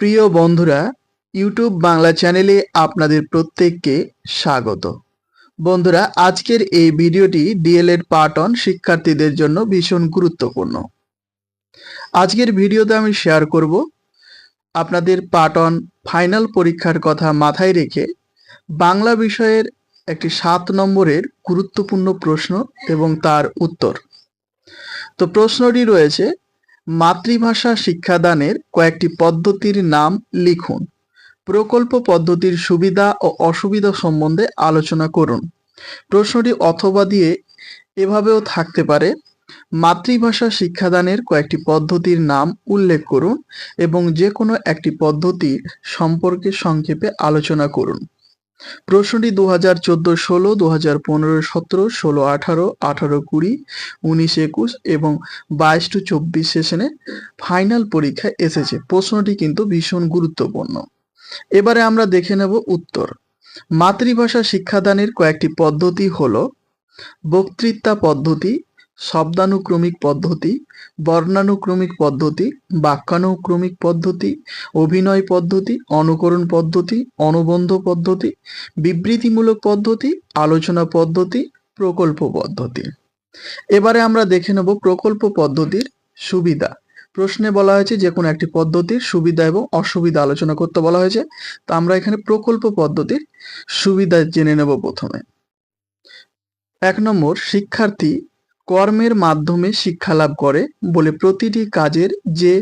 প্রিয় বন্ধুরা ইউটিউব বাংলা চ্যানেলে আপনাদের প্রত্যেককে স্বাগত। বন্ধুরা, আজকের এই ভিডিওটি ডিএলএড অন শিক্ষার্থীদের জন্য ভীষণ গুরুত্বপূর্ণ। আজকের ভিডিওতে আমি শেয়ার করব আপনাদের অন ফাইনাল পরীক্ষার কথা মাথায় রেখে বাংলা বিষয়ের একটি সাত নম্বরের গুরুত্বপূর্ণ প্রশ্ন এবং তার উত্তর। তো প্রশ্নটি রয়েছে মাতৃভাষা শিক্ষাদানের কয়েকটি পদ্ধতির নাম লিখুন। প্রকল্প পদ্ধতির সুবিধা ও অসুবিধা সম্বন্ধে আলোচনা করুন। প্রশ্নটি অথবা দিয়ে এভাবেও থাকতে পারে। মাতৃভাষা শিক্ষাদানের কয়েকটি পদ্ধতির নাম উল্লেখ করুন এবং যে কোনো একটি পদ্ধতির সম্পর্কে সংক্ষেপে আলোচনা করুন। প্রশ্নটি দু হাজার চোদ্দ, ষোলো দু হাজার পনেরো, সতেরো, ষোলো, আঠারো আঠারো, কুড়ি, উনিশ, একুশ এবং বাইশ টু চব্বিশ সেশনে ফাইনাল পরীক্ষায় এসেছে। প্রশ্নটি কিন্তু ভীষণ গুরুত্বপূর্ণ। এবারে আমরা দেখে নেব উত্তর। মাতৃভাষা শিক্ষাদানের কয়েকটি পদ্ধতি হলো বক্তৃতা পদ্ধতি শব্দানুক্রমিক পদ্ধতি, বর্ণানুক্রমিক পদ্ধতি, বাক্যানুক্রমিক পদ্ধতি, অভিনয় পদ্ধতি, অনুকরণ পদ্ধতি, অনুবন্ধ পদ্ধতি, বিবৃতিমূলক পদ্ধতি, আলোচনা পদ্ধতি, প্রকল্প পদ্ধতি। এবারে আমরা দেখে নেব প্রকল্প পদ্ধতির সুবিধা। প্রশ্নে বলা হয়েছে যে কোনো একটি পদ্ধতির সুবিধা এবং অসুবিধা আলোচনা করতে বলা হয়েছে। তো আমরা এখানে প্রকল্প পদ্ধতির সুবিধা জেনে নেব প্রথমে। এক নম্বর, শিক্ষার্থী কর্মের মাধ্যমে শিক্ষা লাভ করে বলে প্রতিটি কাজের যে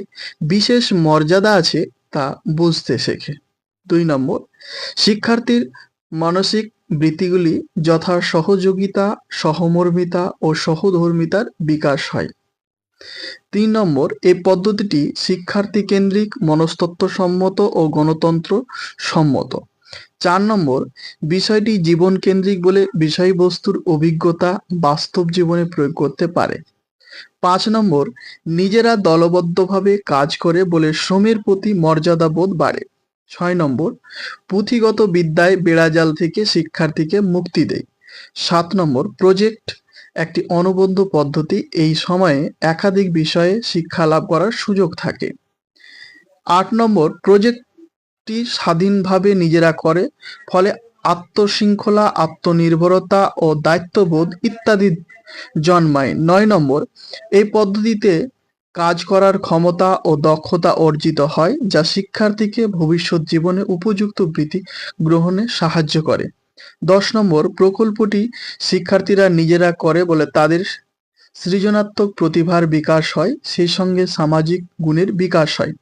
বিশেষ মর্যাদা আছে তা বুঝতে শেখে। দুই নম্বর, শিক্ষার্থীর মানসিক বৃত্তিগুলি যথা সহযোগিতা, সহমর্মিতা ও সহধর্মিতার বিকাশ হয়। তিন নম্বর এই পদ্ধতিটি শিক্ষার্থী কেন্দ্রিক মনস্তত্ত্বসম্মত ও গণতন্ত্র সম্মত চার নম্বর, বিষয়টি জীবন কেন্দ্রিক বলে বিষয়বস্তুর অভিজ্ঞতা বাস্তব জীবনে প্রয়োগ করতে পারে। পাঁচ নম্বর, নিজেরা দলবদ্ধভাবে কাজ করে বলে শ্রমের প্রতি মর্যাদা বোধ বাড়ে। ছয় নম্বর, পুঁথিগত বিদ্যায় বেড়াজাল থেকে শিক্ষার্থীকে মুক্তি দেয়। সাত নম্বর, প্রজেক্ট একটি অনুবন্ধ পদ্ধতি, এই সময়ে একাধিক বিষয়ে শিক্ষা লাভ করার সুযোগ থাকে। আট নম্বর প্রজেক্টটি স্বাধীনভাবে নিজেরা করে, ফলে আত্মশৃঙ্খলা, আত্মনির্ভরতা ও দায়িত্ববোধ ইত্যাদি জন্মায়। নয় নম্বর, এই পদ্ধতিতে কাজ করার ক্ষমতা ও দক্ষতা অর্জিত হয়, যা শিক্ষার্থীকে ভবিষ্যৎ জীবনে উপযুক্ত বৃত্তি গ্রহণে সাহায্য করে। দশ নম্বর, প্রকল্পটি শিক্ষার্থীরা নিজেরা করে বলে তাদের সৃজনাত্মক প্রতিভার বিকাশ হয়, সেই সঙ্গে সামাজিক গুণের বিকাশ হয়।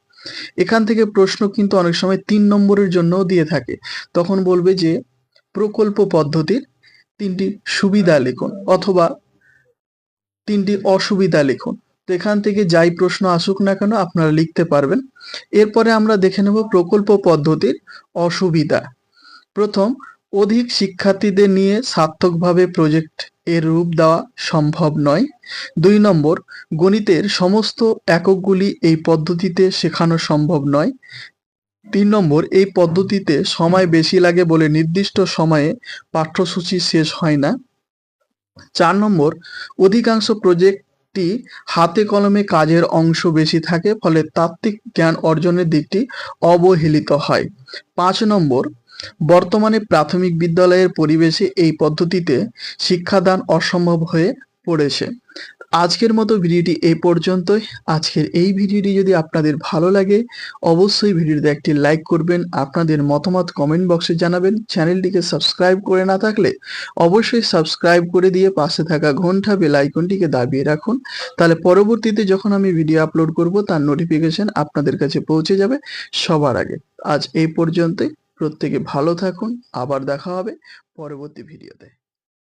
এখান থেকে প্রশ্ন কিন্তু অনেক সময় তিন নম্বরের জন্যও দিয়ে থাকে। তখন বলবে যে, প্রকল্প পদ্ধতির তিনটি সুবিধা লিখুন অথবা তিনটি অসুবিধা লিখুন। তো এখান থেকে যাই প্রশ্ন আসুক না কেন আপনারা লিখতে পারবেন। এরপরে আমরা দেখে নেব প্রকল্প পদ্ধতির অসুবিধা। প্রথম অধিক শিক্ষার্থীদের নিয়ে সার্থকভাবে প্রজেক্ট এর রূপ দেওয়া সম্ভব নয়। দুই নম্বর, গণিতের সমস্ত এককগুলি এই পদ্ধতিতে শেখানো সম্ভব নয়। তিন নম্বর, এই পদ্ধতিতে সময় বেশি লাগে বলে নির্দিষ্ট সময়ে পাঠ্যসূচি শেষ হয় না। চার নম্বর, অধিকাংশ প্রজেক্টটি হাতে কলমে কাজের অংশ বেশি থাকে, ফলে তাত্ত্বিক জ্ঞান অর্জনের দিকটি অবহেলিত হয়। পাঁচ নম্বর বর্তমানে প্রাথমিক বিদ্যালয়ের পরিবেশে এই পদ্ধতিতে শিক্ষাদান অসম্ভব হয়ে পড়েছে। আজকের মতো ভিডিওটি এই পর্যন্তই। আজকের এই ভিডিওটি যদি আপনাদের ভালো লাগে, অবশ্যই ভিডিওতে একটি লাইক করবেন, আপনাদের মতামত কমেন্ট বক্সে জানাবেন। চ্যানেলটিকে সাবস্ক্রাইব করে না থাকলে অবশ্যই সাবস্ক্রাইব করে দিয়ে পাশে থাকা ঘণ্টা বেল আইকনটিকে দাবিয়ে রাখুন। তাহলে পরবর্তীতে যখন আমি ভিডিও আপলোড করব, তার নোটিফিকেশন আপনাদের কাছে পৌঁছে যাবে সবার আগে। আজ এই পর্যন্তই। প্রত্যেকে ভালো থাকুন আবার দেখা হবে পরবর্তী ভিডিওতে।